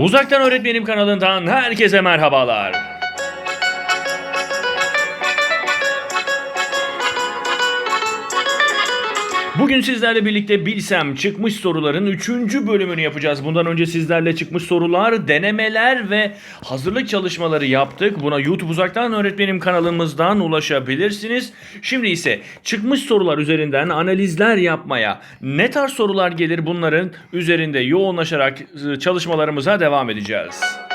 Uzaktan Öğretmenim kanalından herkese merhabalar. Bugün sizlerle birlikte Bilsem çıkmış soruların 3. bölümünü yapacağız. Bundan önce sizlerle çıkmış sorular, denemeler ve hazırlık çalışmaları yaptık. Buna YouTube Uzaktan Öğretmenim kanalımızdan ulaşabilirsiniz. Şimdi ise çıkmış sorular üzerinden analizler yapmaya, ne tarz sorular gelir bunların üzerinde yoğunlaşarak e, çalışmalarımıza devam edeceğiz.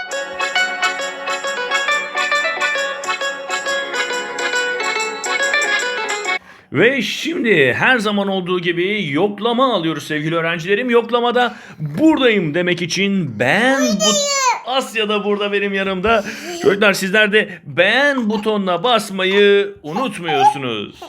Ve şimdi her zaman olduğu gibi yoklama alıyoruz sevgili öğrencilerim. Yoklamada buradayım demek için ben bu Asya da burada benim yanımda. Çocuklar sizler de beğen butonuna basmayı unutmuyorsunuz.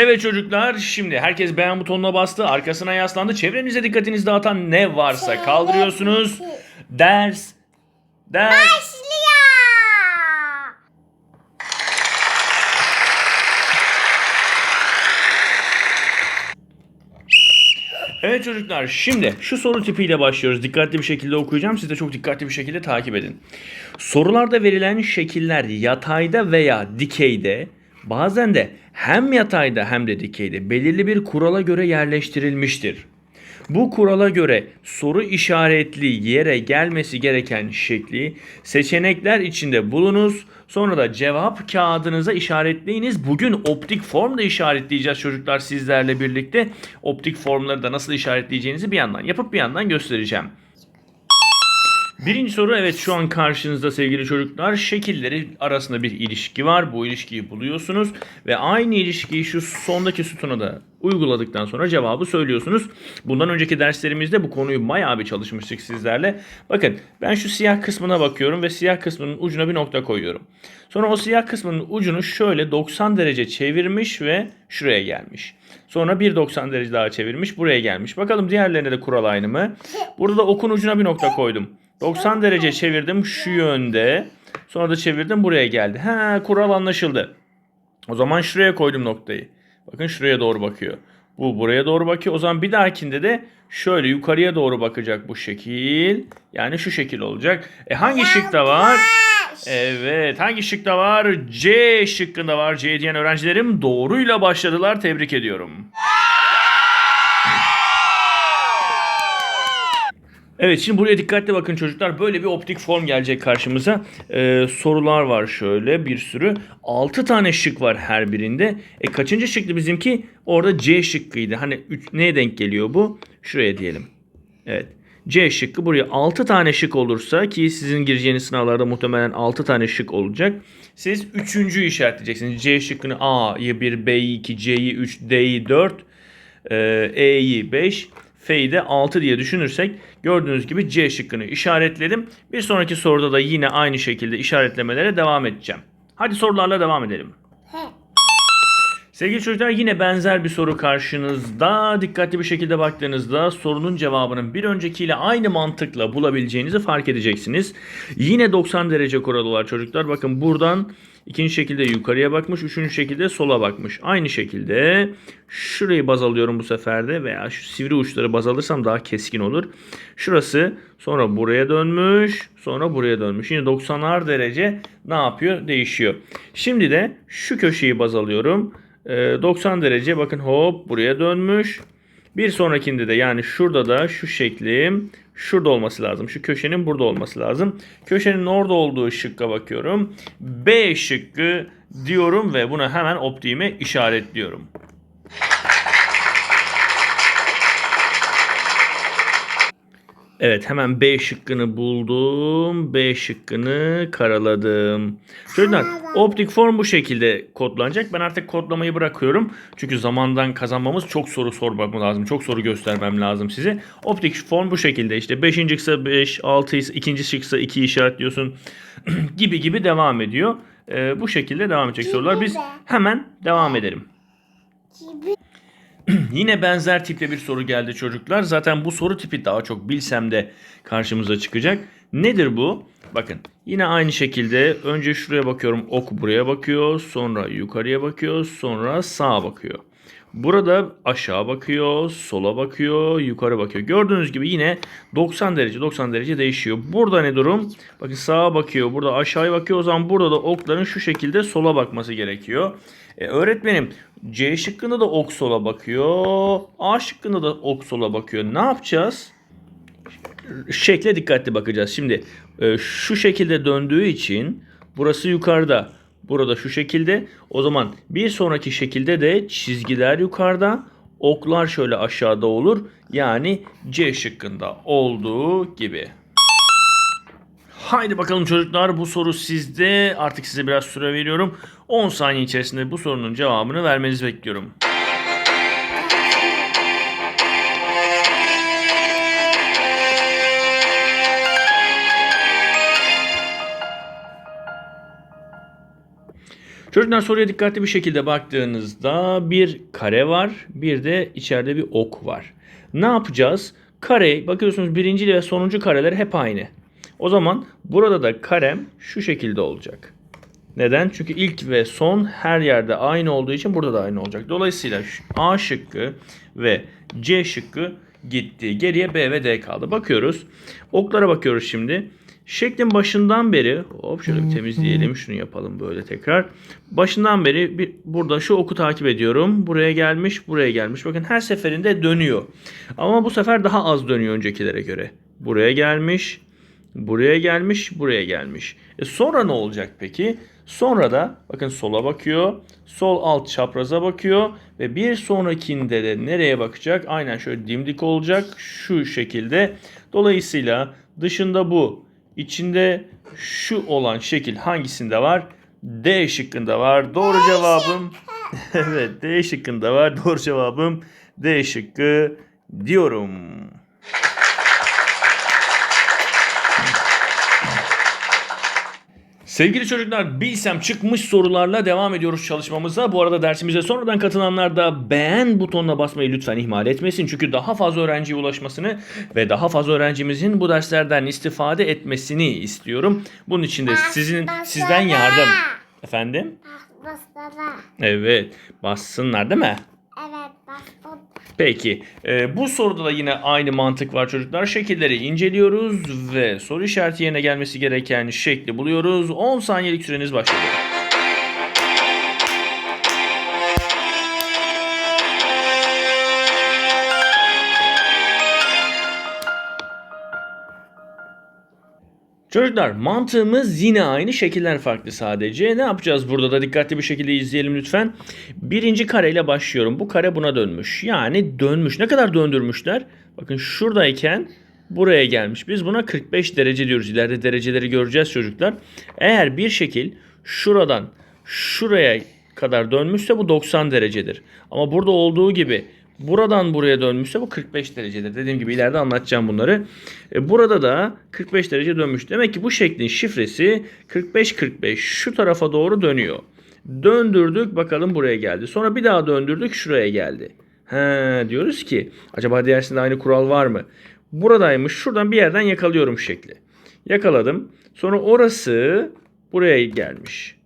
Evet çocuklar şimdi herkes beğen butonuna bastı. Arkasına yaslandı. Çevrenize dikkatinizi dağıtan ne varsa kaldırıyorsunuz. Ders ders Başlıyor. Evet çocuklar şimdi şu soru tipiyle başlıyoruz. Dikkatli bir şekilde okuyacağım. Siz de çok dikkatli bir şekilde takip edin. Sorularda verilen şekiller yatayda veya dikeyde bazen de hem yatayda hem de dikeyde belirli bir kurala göre yerleştirilmiştir. Bu kurala göre soru işaretli yere gelmesi gereken şekli seçenekler içinde bulunuz. Sonra da cevap kağıdınıza işaretleyiniz. Bugün optik formda işaretleyeceğiz çocuklar sizlerle birlikte. Optik formları da nasıl işaretleyeceğinizi bir yandan yapıp bir yandan göstereceğim. Birinci soru evet şu an karşınızda sevgili çocuklar. Şekilleri arasında bir ilişki var. Bu ilişkiyi buluyorsunuz ve aynı ilişkiyi şu sondaki sütuna da uyguladıktan sonra cevabı söylüyorsunuz. Bundan önceki derslerimizde bu konuyu bayağı bir çalışmıştık sizlerle. Bakın ben şu siyah kısmına bakıyorum ve siyah kısmının ucuna bir nokta koyuyorum. Sonra o siyah kısmının ucunu şöyle 90 derece çevirmiş ve şuraya gelmiş. Sonra bir 90 derece daha çevirmiş buraya gelmiş. Bakalım diğerlerine de kural aynı mı? Burada da okun ucuna bir nokta koydum. 90 derece çevirdim şu yönde. Sonra da çevirdim buraya geldi. Ha kural anlaşıldı. O zaman şuraya koydum noktayı. Bakın şuraya doğru bakıyor. Bu buraya doğru bakıyor. O zaman bir dahakinde de şöyle yukarıya doğru bakacak bu şekil. Yani şu şekil olacak. E hangi şıkta var? Evet. Hangi şıkta var? C şıkkında var. C diyen öğrencilerim doğruyla başladılar. Tebrik ediyorum. Evet şimdi buraya dikkatli bakın çocuklar. Böyle bir optik form gelecek karşımıza. Ee, sorular var şöyle bir sürü. 6 tane şık var her birinde. E kaçıncı şıktı bizimki? Orada C şıkkıydı. Hani üç, neye denk geliyor bu? Şuraya diyelim. Evet. C şıkkı buraya 6 tane şık olursa ki sizin gireceğiniz sınavlarda muhtemelen 6 tane şık olacak. Siz 3.'ü işaretleyeceksiniz. C şıkkını A'yı 1, B'yi 2, C'yi 3, D'yi 4, e, E'yi 5, F'yi de 6 diye düşünürsek gördüğünüz gibi C şıkkını işaretledim. Bir sonraki soruda da yine aynı şekilde işaretlemelere devam edeceğim. Hadi sorularla devam edelim. Sevgili çocuklar yine benzer bir soru karşınızda. Dikkatli bir şekilde baktığınızda sorunun cevabının bir öncekiyle aynı mantıkla bulabileceğinizi fark edeceksiniz. Yine 90 derece kuralı var çocuklar. Bakın buradan ikinci şekilde yukarıya bakmış, üçüncü şekilde sola bakmış. Aynı şekilde şurayı baz alıyorum bu sefer de veya şu sivri uçları baz alırsam daha keskin olur. Şurası sonra buraya dönmüş, sonra buraya dönmüş. Yine 90'ar derece ne yapıyor? Değişiyor. Şimdi de şu köşeyi baz alıyorum. Ee, 90 derece bakın hop buraya dönmüş. Bir sonrakinde de yani şurada da şu şeklim şurada olması lazım. Şu köşenin burada olması lazım. Köşenin orada olduğu şıkka bakıyorum. B şıkkı diyorum ve buna hemen optiğime işaretliyorum. Evet hemen B şıkkını buldum. B şıkkını karaladım. Çocuklar optik form bu şekilde kodlanacak. Ben artık kodlamayı bırakıyorum. Çünkü zamandan kazanmamız çok soru sormam lazım. Çok soru göstermem lazım size. Optik form bu şekilde işte 5. ise 5, 6 ise 2. şıksa 2 işaretliyorsun gibi gibi devam ediyor. Ee, bu şekilde devam edecek sorular. Biz hemen devam edelim. Yine benzer tipte bir soru geldi çocuklar. Zaten bu soru tipi daha çok bilsem de karşımıza çıkacak. Nedir bu? Bakın yine aynı şekilde önce şuraya bakıyorum ok buraya bakıyor sonra yukarıya bakıyor sonra sağa bakıyor. Burada aşağı bakıyor, sola bakıyor, yukarı bakıyor. Gördüğünüz gibi yine 90 derece 90 derece değişiyor. Burada ne durum? Bakın sağa bakıyor, burada aşağıya bakıyor. O zaman burada da okların şu şekilde sola bakması gerekiyor. E, öğretmenim C şıkkında da ok sola bakıyor. A şıkkında da ok sola bakıyor. Ne yapacağız? Şekle dikkatli bakacağız. Şimdi e, şu şekilde döndüğü için burası yukarıda. Burada şu şekilde. O zaman bir sonraki şekilde de çizgiler yukarıda. Oklar şöyle aşağıda olur. Yani C şıkkında olduğu gibi. Haydi bakalım çocuklar bu soru sizde. Artık size biraz süre veriyorum. 10 saniye içerisinde bu sorunun cevabını vermenizi bekliyorum. Çocuklar soruya dikkatli bir şekilde baktığınızda bir kare var, bir de içeride bir ok var. Ne yapacağız? Kare, bakıyorsunuz birinci ve sonuncu kareler hep aynı. O zaman burada da karem şu şekilde olacak. Neden? Çünkü ilk ve son her yerde aynı olduğu için burada da aynı olacak. Dolayısıyla A şıkkı ve C şıkkı gitti. Geriye B ve D kaldı. Bakıyoruz. Oklara bakıyoruz şimdi. Şeklin başından beri hop şöyle bir temizleyelim. Şunu yapalım böyle tekrar. Başından beri bir, burada şu oku takip ediyorum. Buraya gelmiş, buraya gelmiş. Bakın her seferinde dönüyor. Ama bu sefer daha az dönüyor öncekilere göre. Buraya gelmiş, buraya gelmiş, buraya gelmiş. E sonra ne olacak peki? Sonra da bakın sola bakıyor. Sol alt çapraza bakıyor ve bir sonrakinde de nereye bakacak? Aynen şöyle dimdik olacak şu şekilde. Dolayısıyla dışında bu, içinde şu olan şekil hangisinde var? D şıkkında var. Doğru cevabım evet D şıkkında var. Doğru cevabım D şıkkı diyorum. Sevgili çocuklar bilsem çıkmış sorularla devam ediyoruz çalışmamıza. Bu arada dersimize sonradan katılanlar da beğen butonuna basmayı lütfen ihmal etmesin. Çünkü daha fazla öğrenciye ulaşmasını ve daha fazla öğrencimizin bu derslerden istifade etmesini istiyorum. Bunun için de sizin sizden yardım. Efendim? Evet. Bassınlar değil mi? Evet. Peki. e, bu soruda da yine aynı mantık var çocuklar. Şekilleri inceliyoruz ve soru işareti yerine gelmesi gereken şekli buluyoruz. 10 saniyelik süreniz başladı. Çocuklar mantığımız yine aynı şekiller farklı sadece. Ne yapacağız burada da dikkatli bir şekilde izleyelim lütfen. Birinci kareyle başlıyorum. Bu kare buna dönmüş. Yani dönmüş. Ne kadar döndürmüşler? Bakın şuradayken buraya gelmiş. Biz buna 45 derece diyoruz. İleride dereceleri göreceğiz çocuklar. Eğer bir şekil şuradan şuraya kadar dönmüşse bu 90 derecedir. Ama burada olduğu gibi buradan buraya dönmüşse bu 45 derecedir. Dediğim gibi ileride anlatacağım bunları. E, burada da 45 derece dönmüş. Demek ki bu şeklin şifresi 45-45 şu tarafa doğru dönüyor. Döndürdük bakalım buraya geldi. Sonra bir daha döndürdük şuraya geldi. He, diyoruz ki acaba diğersinde aynı kural var mı? Buradaymış. Şuradan bir yerden yakalıyorum şekli. Yakaladım. Sonra orası buraya gelmiş.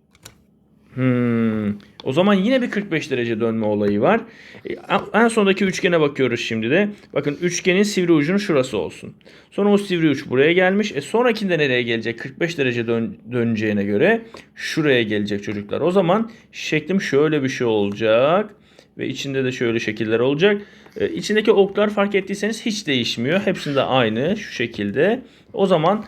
Hmm. O zaman yine bir 45 derece dönme olayı var. E, En sondaki üçgene bakıyoruz şimdi de. Bakın üçgenin sivri ucunun şurası olsun. Sonra o sivri uç buraya gelmiş. E sonrakinde nereye gelecek? 45 derece dön- döneceğine göre şuraya gelecek çocuklar. O zaman şeklim şöyle bir şey olacak. Ve içinde de şöyle şekiller olacak. E, içindeki oklar fark ettiyseniz hiç değişmiyor. Hepsinde aynı şu şekilde. O zaman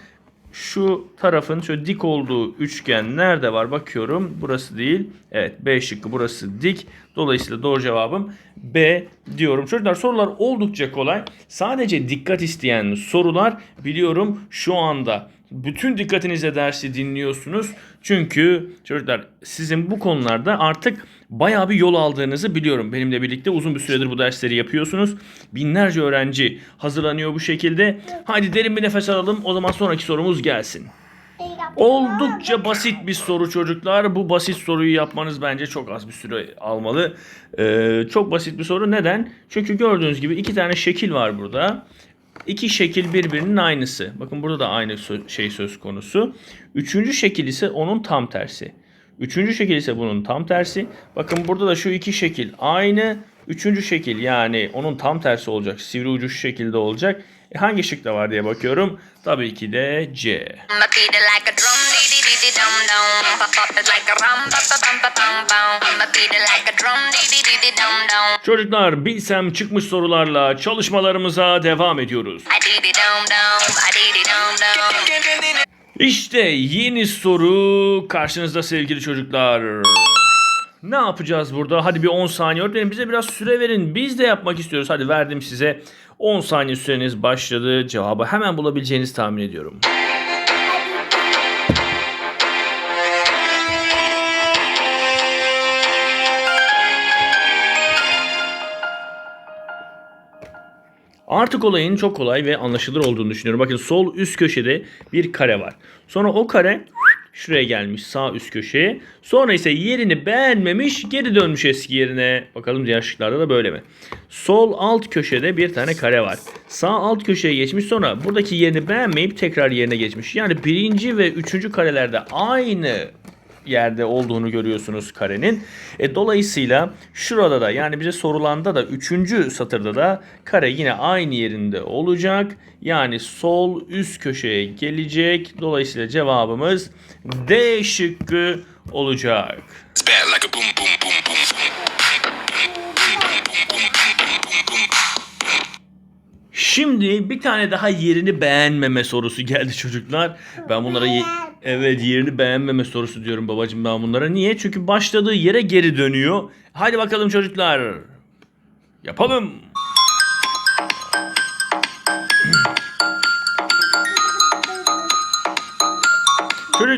şu tarafın şöyle dik olduğu üçgen nerede var bakıyorum. Burası değil. Evet B şıkkı burası dik. Dolayısıyla doğru cevabım B diyorum. Çocuklar sorular oldukça kolay. Sadece dikkat isteyen sorular biliyorum şu anda bütün dikkatinizle dersi dinliyorsunuz. Çünkü çocuklar sizin bu konularda artık bayağı bir yol aldığınızı biliyorum. Benimle birlikte uzun bir süredir bu dersleri yapıyorsunuz. Binlerce öğrenci hazırlanıyor bu şekilde. Haydi derin bir nefes alalım. O zaman sonraki sorumuz gelsin. Oldukça basit bir soru çocuklar. Bu basit soruyu yapmanız bence çok az bir süre almalı. Ee, çok basit bir soru. Neden? Çünkü gördüğünüz gibi iki tane şekil var burada. İki şekil birbirinin aynısı. Bakın burada da aynı şey söz konusu. Üçüncü şekil ise onun tam tersi. Üçüncü şekil ise bunun tam tersi. Bakın burada da şu iki şekil aynı. Üçüncü şekil yani onun tam tersi olacak. Sivri ucu şu şekilde olacak. E hangi şıkta var diye bakıyorum. Tabii ki de C. Dum dum. Pop pop like a rum. I beat it like a drum, dum dum. Çocuklar bilsem çıkmış sorularla çalışmalarımıza devam ediyoruz. İşte yeni soru karşınızda sevgili çocuklar. Ne yapacağız burada? Hadi bir 10 saniye öğretmenim bize biraz süre verin. Biz de yapmak istiyoruz. Hadi verdim size. 10 saniye süreniz başladı. Cevabı hemen bulabileceğinizi tahmin ediyorum. Artık olayın çok kolay ve anlaşılır olduğunu düşünüyorum. Bakın sol üst köşede bir kare var. Sonra o kare şuraya gelmiş sağ üst köşeye. Sonra ise yerini beğenmemiş geri dönmüş eski yerine. Bakalım diğer şıklarda da böyle mi? Sol alt köşede bir tane kare var. Sağ alt köşeye geçmiş sonra buradaki yerini beğenmeyip tekrar yerine geçmiş. Yani birinci ve üçüncü karelerde aynı yerde olduğunu görüyorsunuz karenin. E, dolayısıyla şurada da yani bize sorulanda da üçüncü satırda da kare yine aynı yerinde olacak. Yani sol üst köşeye gelecek. Dolayısıyla cevabımız D şıkkı olacak. It's like a boom boom. Şimdi bir tane daha yerini beğenmeme sorusu geldi çocuklar. Ben bunlara ye- evet yerini beğenmeme sorusu diyorum babacığım ben bunlara. Niye? Çünkü başladığı yere geri dönüyor. Hadi bakalım çocuklar. Yapalım.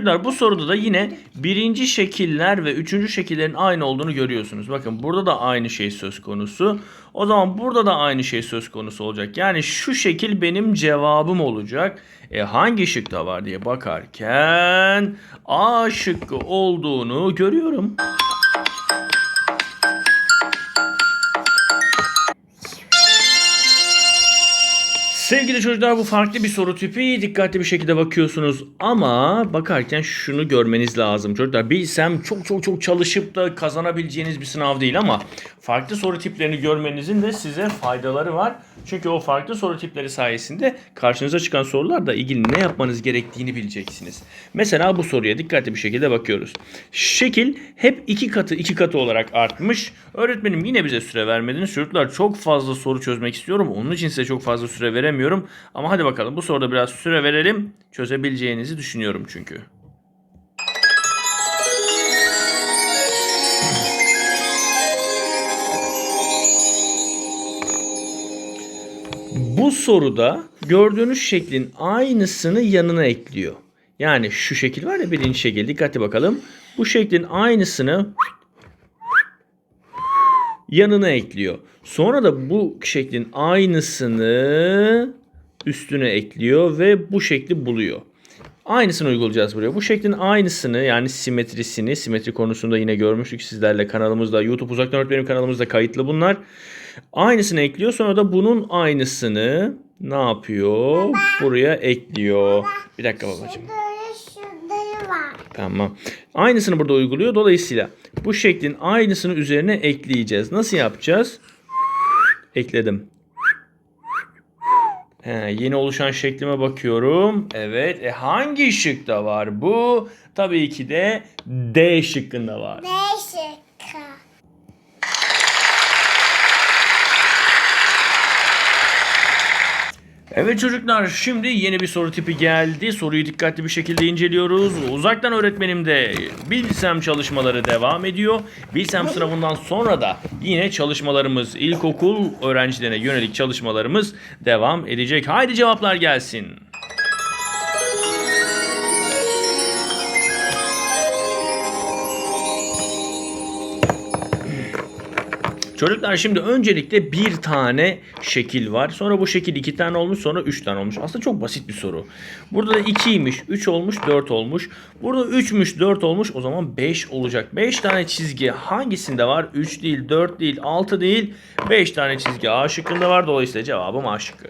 Çocuklar bu soruda da yine birinci şekiller ve üçüncü şekillerin aynı olduğunu görüyorsunuz. Bakın burada da aynı şey söz konusu. O zaman burada da aynı şey söz konusu olacak. Yani şu şekil benim cevabım olacak. E hangi şıkta var diye bakarken A şıkkı olduğunu görüyorum. Sevgili çocuklar bu farklı bir soru tipi. Dikkatli bir şekilde bakıyorsunuz ama bakarken şunu görmeniz lazım. Çocuklar bilsem çok çok çok çalışıp da kazanabileceğiniz bir sınav değil ama farklı soru tiplerini görmenizin de size faydaları var. Çünkü o farklı soru tipleri sayesinde karşınıza çıkan sorularla ilgili ne yapmanız gerektiğini bileceksiniz. Mesela bu soruya dikkatli bir şekilde bakıyoruz. Şekil hep iki katı iki katı olarak artmış. Öğretmenim yine bize süre vermediniz. Çocuklar çok fazla soru çözmek istiyorum. Onun için size çok fazla süre veremiyorum. Ama hadi bakalım bu soruda biraz süre verelim. Çözebileceğinizi düşünüyorum çünkü. Bu soruda gördüğünüz şeklin aynısını yanına ekliyor. Yani şu şekil var ya birinci şekil dikkatli bakalım. Bu şeklin aynısını yanına ekliyor. Sonra da bu şeklin aynısını üstüne ekliyor ve bu şekli buluyor. Aynısını uygulayacağız buraya. Bu şeklin aynısını yani simetrisini, simetri konusunda yine görmüştük sizlerle kanalımızda. YouTube Uzaktan Öğretmenim kanalımızda kayıtlı bunlar. Aynısını ekliyor. Sonra da bunun aynısını ne yapıyor? Buraya ekliyor. Bir dakika babacığım. Tamam. Aynısını burada uyguluyor. Dolayısıyla bu şeklin aynısını üzerine ekleyeceğiz. Nasıl yapacağız? Ekledim. He, yeni oluşan şeklime bakıyorum. Evet. E hangi şıkta var bu? Tabii ki de D şıkkında var. Değişik. Evet çocuklar şimdi yeni bir soru tipi geldi. Soruyu dikkatli bir şekilde inceliyoruz. Uzaktan öğretmenim de Bilsem çalışmaları devam ediyor. Bilsem sınavından sonra da yine çalışmalarımız ilkokul öğrencilerine yönelik çalışmalarımız devam edecek. Haydi cevaplar gelsin. Çocuklar şimdi öncelikle bir tane şekil var. Sonra bu şekil iki tane olmuş. Sonra üç tane olmuş. Aslında çok basit bir soru. Burada da 2'ymiş, 3 olmuş, 4 olmuş. Burada 3'müş, 4 olmuş. O zaman 5 olacak. 5 tane çizgi hangisinde var? 3 değil, 4 değil, 6 değil. 5 tane çizgi A şıkkında var. Dolayısıyla cevabım A şıkkı.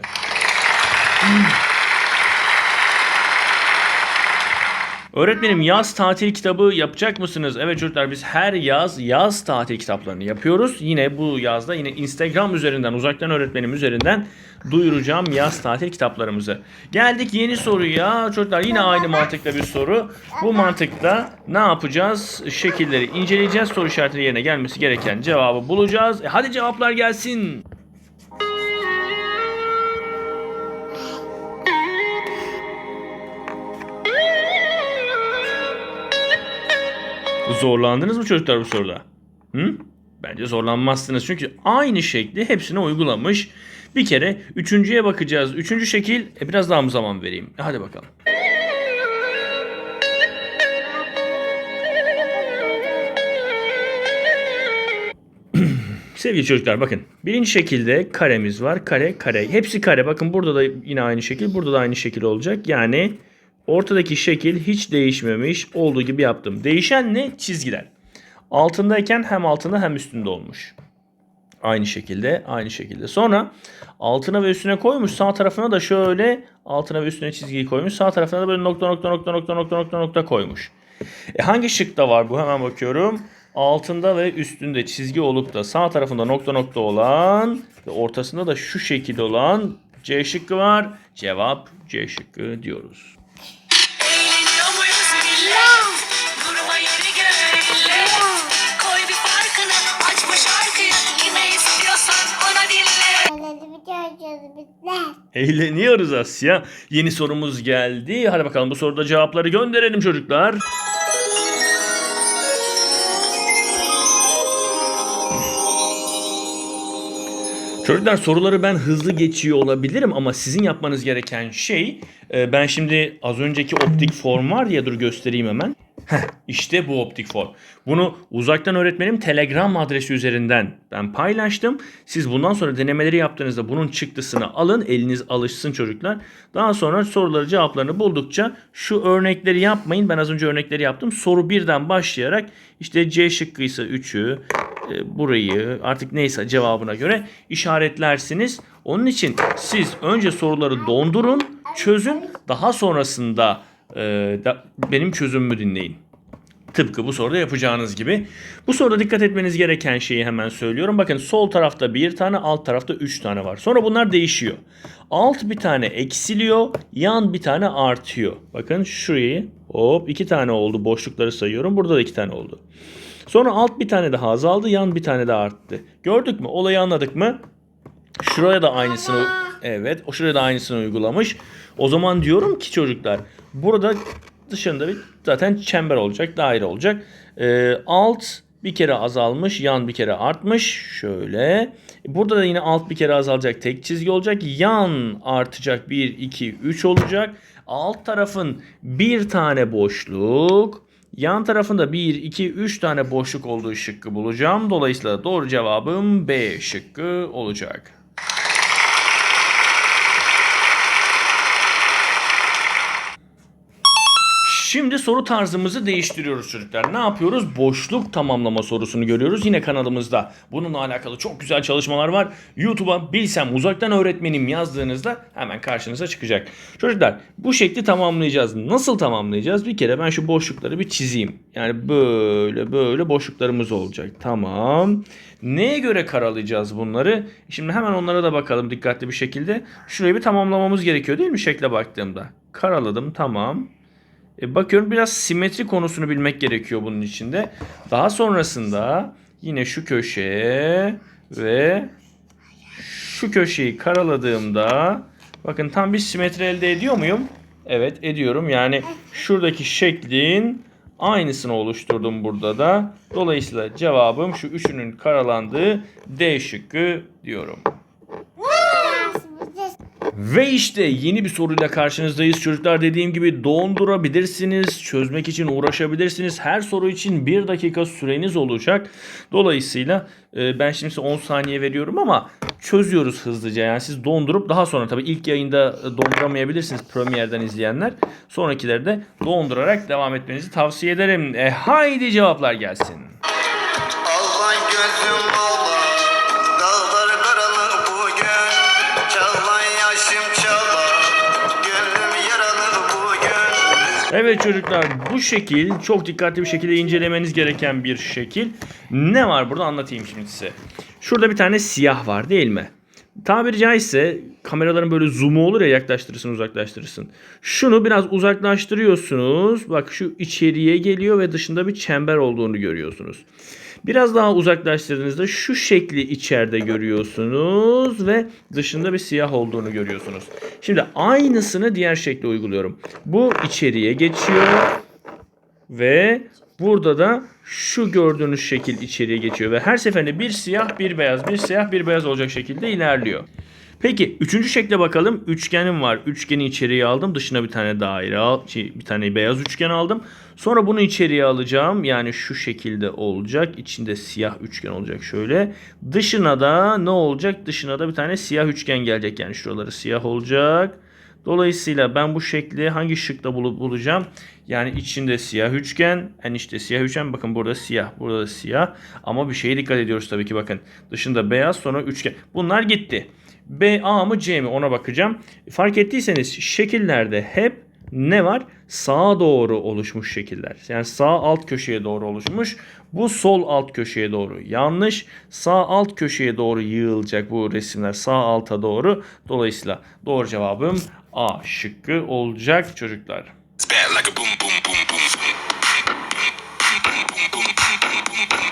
Öğretmenim yaz tatil kitabı yapacak mısınız? Evet çocuklar biz her yaz yaz tatil kitaplarını yapıyoruz. Yine bu yazda yine Instagram üzerinden uzaktan öğretmenim üzerinden duyuracağım yaz tatil kitaplarımızı. Geldik yeni soruya. Çocuklar yine aynı mantıkla bir soru. Bu mantıkta ne yapacağız? Şekilleri inceleyeceğiz. Soru işaretleri yerine gelmesi gereken cevabı bulacağız. E, hadi cevaplar gelsin. Zorlandınız mı çocuklar bu soruda? Hı? Bence zorlanmazsınız çünkü aynı şekli hepsine uygulamış. Bir kere üçüncüye bakacağız. Üçüncü şekil e, biraz daha mı zaman vereyim? Hadi bakalım. Sevgili çocuklar bakın. Birinci şekilde karemiz var. Kare, kare. Hepsi kare. Bakın burada da yine aynı şekil. Burada da aynı şekil olacak. Yani ortadaki şekil hiç değişmemiş. Olduğu gibi yaptım. Değişen ne? Çizgiler. Altındayken hem altında hem üstünde olmuş. Aynı şekilde, aynı şekilde. Sonra altına ve üstüne koymuş. Sağ tarafına da şöyle altına ve üstüne çizgiyi koymuş. Sağ tarafına da böyle nokta nokta nokta nokta nokta nokta nokta koymuş. E hangi şıkta var bu? Hemen bakıyorum. Altında ve üstünde çizgi olup da sağ tarafında nokta nokta olan ve ortasında da şu şekilde olan C şıkkı var. Cevap C şıkkı diyoruz. Eğleniyoruz Asya. Yeni sorumuz geldi. Hadi bakalım bu soruda cevapları gönderelim çocuklar. Çocuklar soruları ben hızlı geçiyor olabilirim ama sizin yapmanız gereken şey e, ben şimdi az önceki optik form var ya dur göstereyim hemen. Heh, işte bu optik form. Bunu uzaktan öğretmenim Telegram adresi üzerinden ben paylaştım. Siz bundan sonra denemeleri yaptığınızda bunun çıktısını alın. Eliniz alışsın çocuklar. Daha sonra soruları cevaplarını buldukça şu örnekleri yapmayın. Ben az önce örnekleri yaptım. Soru birden başlayarak işte C şıkkıysa 3'ü e, burayı artık neyse cevabına göre işaretlersiniz. Onun için siz önce soruları dondurun, çözün. Daha sonrasında e, da- benim çözümümü dinleyin. Tıpkı bu soruda yapacağınız gibi. Bu soruda dikkat etmeniz gereken şeyi hemen söylüyorum. Bakın sol tarafta bir tane, alt tarafta üç tane var. Sonra bunlar değişiyor. Alt bir tane eksiliyor, yan bir tane artıyor. Bakın şurayı hop iki tane oldu. Boşlukları sayıyorum. Burada da iki tane oldu. Sonra alt bir tane daha azaldı, yan bir tane daha arttı. Gördük mü? Olayı anladık mı? Şuraya da aynısını evet, o şuraya da aynısını uygulamış. O zaman diyorum ki çocuklar, burada dışında bir zaten çember olacak, daire olacak. Ee, alt bir kere azalmış, yan bir kere artmış. Şöyle. Burada da yine alt bir kere azalacak, tek çizgi olacak. Yan artacak 1, 2, 3 olacak. Alt tarafın bir tane boşluk, Yan tarafında 1, 2, 3 tane boşluk olduğu şıkkı bulacağım. Dolayısıyla doğru cevabım B şıkkı olacak. Şimdi soru tarzımızı değiştiriyoruz çocuklar. Ne yapıyoruz? Boşluk tamamlama sorusunu görüyoruz yine kanalımızda. Bununla alakalı çok güzel çalışmalar var. YouTube'a bilsem uzaktan öğretmenim yazdığınızda hemen karşınıza çıkacak. Çocuklar bu şekli tamamlayacağız. Nasıl tamamlayacağız? Bir kere ben şu boşlukları bir çizeyim. Yani böyle böyle boşluklarımız olacak. Tamam. Neye göre karalayacağız bunları? Şimdi hemen onlara da bakalım dikkatli bir şekilde. Şurayı bir tamamlamamız gerekiyor değil mi şekle baktığımda? Karaladım tamam. E, bakıyorum biraz simetri konusunu bilmek gerekiyor bunun içinde. Daha sonrasında yine şu köşeye ve şu köşeyi karaladığımda bakın tam bir simetri elde ediyor muyum? Evet ediyorum. Yani şuradaki şeklin aynısını oluşturdum burada da. Dolayısıyla cevabım şu üçünün karalandığı D şıkkı diyorum. Ve işte yeni bir soruyla karşınızdayız çocuklar. Dediğim gibi dondurabilirsiniz, çözmek için uğraşabilirsiniz. Her soru için bir dakika süreniz olacak. Dolayısıyla e, ben şimdi size 10 saniye veriyorum ama çözüyoruz hızlıca. Yani siz dondurup daha sonra tabii ilk yayında e, donduramayabilirsiniz Premiere'den izleyenler. Sonrakileri de dondurarak devam etmenizi tavsiye ederim. E, haydi cevaplar gelsin. Evet çocuklar bu şekil çok dikkatli bir şekilde incelemeniz gereken bir şekil. Ne var burada anlatayım şimdi size. Şurada bir tane siyah var değil mi? Tabiri caizse kameraların böyle zoom'u olur ya yaklaştırırsın uzaklaştırırsın. Şunu biraz uzaklaştırıyorsunuz. Bak şu içeriye geliyor ve dışında bir çember olduğunu görüyorsunuz. Biraz daha uzaklaştırdığınızda şu şekli içeride görüyorsunuz ve dışında bir siyah olduğunu görüyorsunuz. Şimdi aynısını diğer şekle uyguluyorum. Bu içeriye geçiyor ve burada da şu gördüğünüz şekil içeriye geçiyor ve her seferinde bir siyah bir beyaz bir siyah bir beyaz olacak şekilde ilerliyor. Peki üçüncü şekle bakalım. Üçgenim var. Üçgeni içeriye aldım. Dışına bir tane daire al, şey, bir tane beyaz üçgen aldım. Sonra bunu içeriye alacağım. Yani şu şekilde olacak. İçinde siyah üçgen olacak şöyle. Dışına da ne olacak? Dışına da bir tane siyah üçgen gelecek. Yani şuraları siyah olacak. Dolayısıyla ben bu şekli hangi şıkta bulup bulacağım? Yani içinde siyah üçgen, en işte siyah üçgen. Bakın burada siyah, burada da siyah. Ama bir şeye dikkat ediyoruz tabii ki bakın. Dışında beyaz sonra üçgen. Bunlar gitti. B, A mı C mi ona bakacağım. Fark ettiyseniz şekillerde hep ne var? Sağa doğru oluşmuş şekiller. Yani sağ alt köşeye doğru oluşmuş. Bu sol alt köşeye doğru yanlış. Sağ alt köşeye doğru yığılacak bu resimler sağ alta doğru. Dolayısıyla doğru cevabım A şıkkı olacak çocuklar. It's bad like a boom boom boom boom boom. Boom boom boom boom boom boom.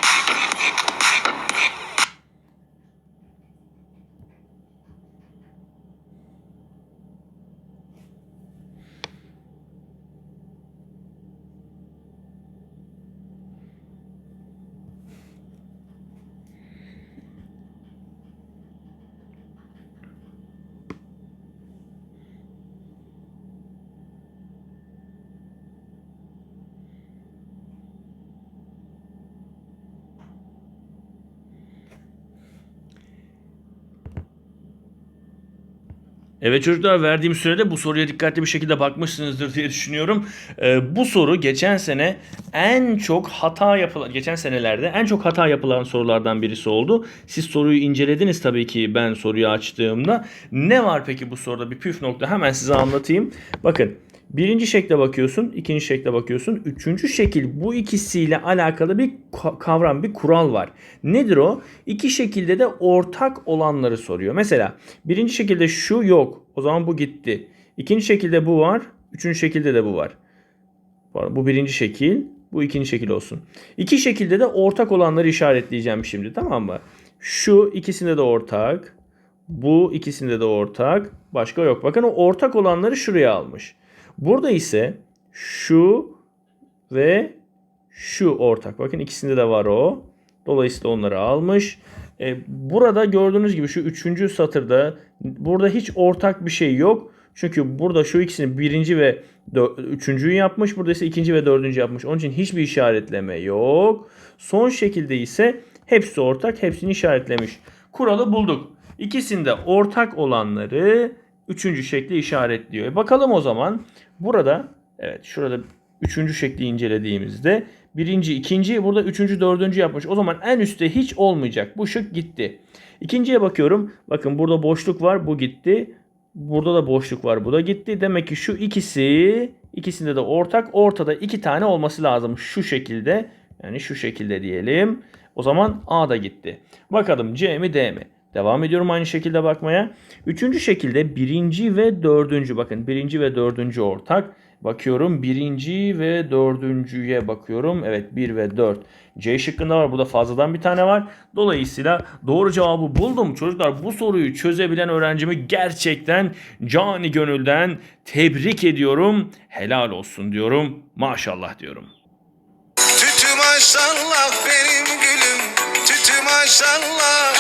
Evet çocuklar verdiğim sürede bu soruya dikkatli bir şekilde bakmışsınızdır diye düşünüyorum. Ee, bu soru geçen sene en çok hata yapılan, geçen senelerde en çok hata yapılan sorulardan birisi oldu. Siz soruyu incelediniz tabii ki ben soruyu açtığımda. Ne var peki bu soruda bir püf nokta hemen size anlatayım. Bakın birinci şekle bakıyorsun, ikinci şekle bakıyorsun. Üçüncü şekil bu ikisiyle alakalı bir ka- kavram, bir kural var. Nedir o? İki şekilde de ortak olanları soruyor. Mesela birinci şekilde şu yok. O zaman bu gitti. İkinci şekilde bu var. Üçüncü şekilde de bu var. Bu birinci şekil. Bu ikinci şekil olsun. İki şekilde de ortak olanları işaretleyeceğim şimdi tamam mı? Şu ikisinde de ortak. Bu ikisinde de ortak. Başka yok. Bakın o ortak olanları şuraya almış. Burada ise şu ve şu ortak. Bakın ikisinde de var o. Dolayısıyla onları almış. E, burada gördüğünüz gibi şu üçüncü satırda burada hiç ortak bir şey yok. Çünkü burada şu ikisini birinci ve üçüncüyü yapmış. Burada ise ikinci ve dördüncü yapmış. Onun için hiçbir işaretleme yok. Son şekilde ise hepsi ortak. Hepsini işaretlemiş. Kuralı bulduk. İkisinde ortak olanları üçüncü şekli işaretliyor. E bakalım o zaman. Burada evet şurada üçüncü şekli incelediğimizde birinci, ikinci burada üçüncü, dördüncü yapmış. O zaman en üstte hiç olmayacak. Bu şık gitti. İkinciye bakıyorum. Bakın burada boşluk var. Bu gitti. Burada da boşluk var. Bu da gitti. Demek ki şu ikisi ikisinde de ortak. Ortada iki tane olması lazım. Şu şekilde. Yani şu şekilde diyelim. O zaman A da gitti. Bakalım C mi D mi? Devam ediyorum aynı şekilde bakmaya. Üçüncü şekilde birinci ve dördüncü. Bakın birinci ve dördüncü ortak. Bakıyorum birinci ve dördüncüye bakıyorum. Evet 1 ve 4. C şıkkında var. Burada fazladan bir tane var. Dolayısıyla doğru cevabı buldum. Çocuklar bu soruyu çözebilen öğrencimi gerçekten cani gönülden tebrik ediyorum. Helal olsun diyorum. Maşallah diyorum. Tütü maşallah benim gülüm Tütü maşallah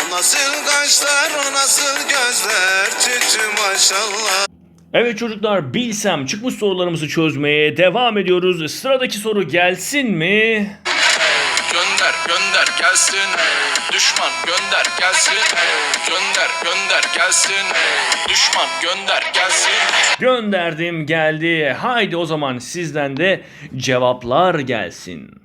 O nasıl kaşlar o nasıl gözler Tütü maşallah Evet çocuklar bilsem çıkmış sorularımızı çözmeye devam ediyoruz. Sıradaki soru gelsin mi? Gönder gönder gelsin Düşman gönder gelsin Gönder gönder gelsin Düşman gönder gelsin Gönderdim geldi. Haydi o zaman sizden de cevaplar gelsin.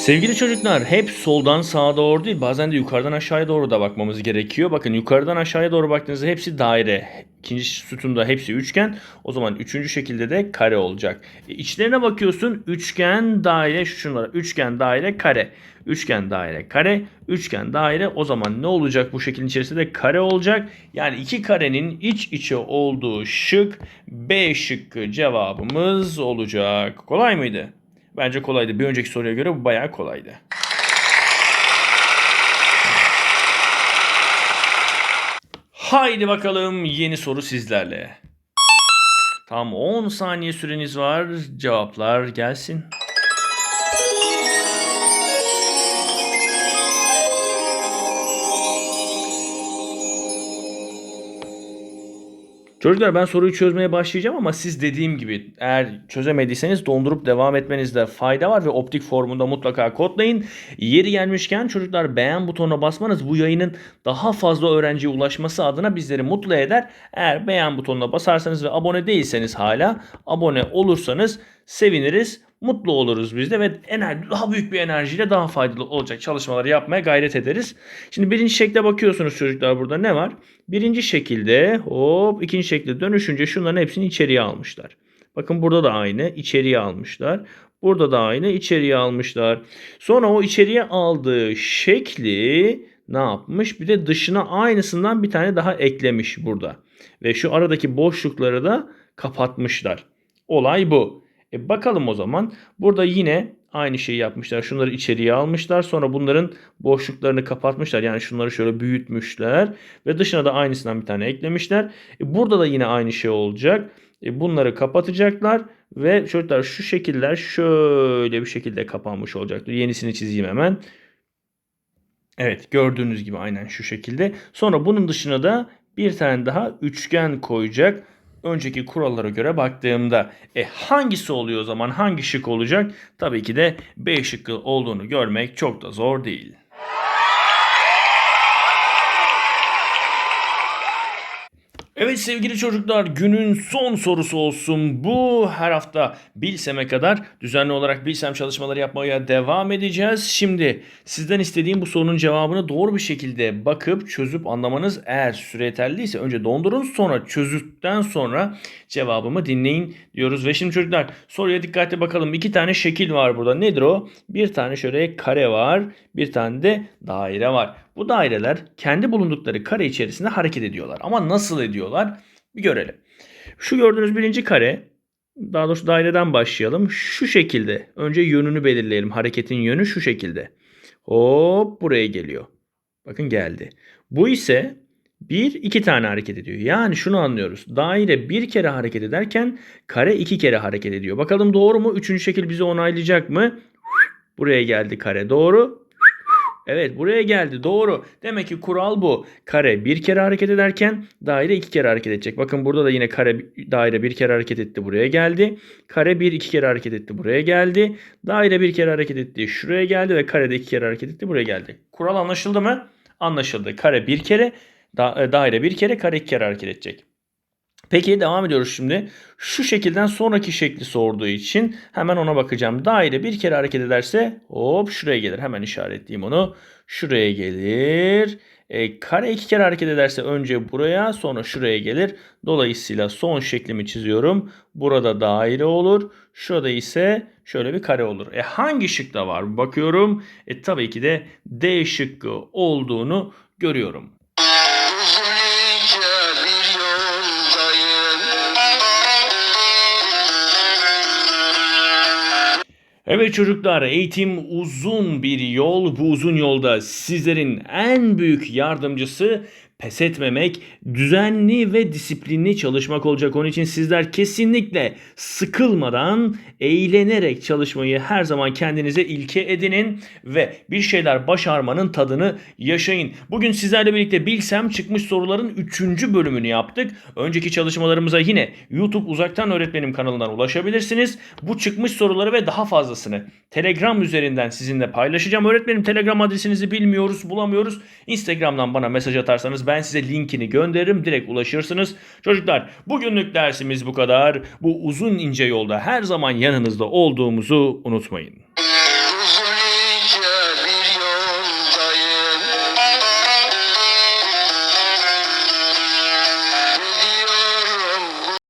Sevgili çocuklar hep soldan sağa doğru değil bazen de yukarıdan aşağıya doğru da bakmamız gerekiyor. Bakın yukarıdan aşağıya doğru baktığınızda hepsi daire. İkinci sütunda hepsi üçgen. O zaman üçüncü şekilde de kare olacak. E, içlerine bakıyorsun üçgen, daire, şunlara üçgen, daire, kare. Üçgen, daire, kare, üçgen, daire. O zaman ne olacak bu şeklin içerisinde de kare olacak. Yani iki karenin iç içe olduğu şık B şıkkı cevabımız olacak. Kolay mıydı? Bence kolaydı. Bir önceki soruya göre bu bayağı kolaydı. Haydi bakalım yeni soru sizlerle. Tam 10 saniye süreniz var. Cevaplar gelsin. Çocuklar ben soruyu çözmeye başlayacağım ama siz dediğim gibi eğer çözemediyseniz dondurup devam etmenizde fayda var ve optik formunda mutlaka kodlayın. Yeri gelmişken çocuklar beğen butonuna basmanız bu yayının daha fazla öğrenciye ulaşması adına bizleri mutlu eder. Eğer beğen butonuna basarsanız ve abone değilseniz hala abone olursanız seviniriz. Mutlu oluruz biz de ve enerji, daha büyük bir enerjiyle daha faydalı olacak çalışmaları yapmaya gayret ederiz. Şimdi birinci şekle bakıyorsunuz çocuklar burada ne var? Birinci şekilde hop ikinci şekilde dönüşünce şunların hepsini içeriye almışlar. Bakın burada da aynı içeriye almışlar. Burada da aynı içeriye almışlar. Sonra o içeriye aldığı şekli ne yapmış? Bir de dışına aynısından bir tane daha eklemiş burada. Ve şu aradaki boşlukları da kapatmışlar. Olay bu. E bakalım o zaman. Burada yine aynı şeyi yapmışlar. Şunları içeriye almışlar. Sonra bunların boşluklarını kapatmışlar. Yani şunları şöyle büyütmüşler. Ve dışına da aynısından bir tane eklemişler. E burada da yine aynı şey olacak. E bunları kapatacaklar. Ve çocuklar şu şekiller şöyle bir şekilde kapanmış olacaktır. Yenisini çizeyim hemen. Evet gördüğünüz gibi aynen şu şekilde. Sonra bunun dışına da bir tane daha üçgen koyacak. Önceki kurallara göre baktığımda e hangisi oluyor o zaman hangi şık olacak? Tabii ki de B şıkkı olduğunu görmek çok da zor değil. Evet sevgili çocuklar günün son sorusu olsun. Bu her hafta Bilsem'e kadar düzenli olarak Bilsem çalışmaları yapmaya devam edeceğiz. Şimdi sizden istediğim bu sorunun cevabını doğru bir şekilde bakıp çözüp anlamanız eğer süre yeterliyse önce dondurun sonra çözdükten sonra cevabımı dinleyin diyoruz. Ve şimdi çocuklar soruya dikkatli bakalım. İki tane şekil var burada. Nedir o? Bir tane şöyle kare var. Bir tane de daire var. Bu daireler kendi bulundukları kare içerisinde hareket ediyorlar. Ama nasıl ediyorlar? Bir görelim. Şu gördüğünüz birinci kare, daha doğrusu daireden başlayalım. Şu şekilde. Önce yönünü belirleyelim. Hareketin yönü şu şekilde. Hop buraya geliyor. Bakın geldi. Bu ise bir iki tane hareket ediyor. Yani şunu anlıyoruz. Daire bir kere hareket ederken kare iki kere hareket ediyor. Bakalım doğru mu? Üçüncü şekil bizi onaylayacak mı? Buraya geldi kare. Doğru. Evet buraya geldi doğru. Demek ki kural bu. Kare bir kere hareket ederken daire iki kere hareket edecek. Bakın burada da yine kare daire bir kere hareket etti buraya geldi. Kare bir iki kere hareket etti buraya geldi. Daire bir kere hareket etti şuraya geldi ve kare de iki kere hareket etti buraya geldi. Kural anlaşıldı mı? Anlaşıldı. Kare bir kere da, e, daire bir kere kare iki kere hareket edecek. Peki devam ediyoruz şimdi. Şu şekilden sonraki şekli sorduğu için hemen ona bakacağım. Daire bir kere hareket ederse hop şuraya gelir. Hemen işaretleyeyim onu. Şuraya gelir. E, kare iki kere hareket ederse önce buraya sonra şuraya gelir. Dolayısıyla son şeklimi çiziyorum. Burada daire olur. Şurada ise şöyle bir kare olur. E hangi şıkta var? Bakıyorum. E tabii ki de D şıkkı olduğunu görüyorum. Evet çocuklar eğitim uzun bir yol. Bu uzun yolda sizlerin en büyük yardımcısı pes etmemek, düzenli ve disiplinli çalışmak olacak. Onun için sizler kesinlikle sıkılmadan, eğlenerek çalışmayı her zaman kendinize ilke edinin ve bir şeyler başarmanın tadını yaşayın. Bugün sizlerle birlikte Bilsem çıkmış soruların 3. bölümünü yaptık. Önceki çalışmalarımıza yine YouTube Uzaktan Öğretmenim kanalından ulaşabilirsiniz. Bu çıkmış soruları ve daha fazlasını Telegram üzerinden sizinle paylaşacağım. Öğretmenim Telegram adresinizi bilmiyoruz, bulamıyoruz. Instagram'dan bana mesaj atarsanız ben size linkini gönderirim. Direkt ulaşırsınız. Çocuklar bugünlük dersimiz bu kadar. Bu uzun ince yolda her zaman yanınızda olduğumuzu unutmayın.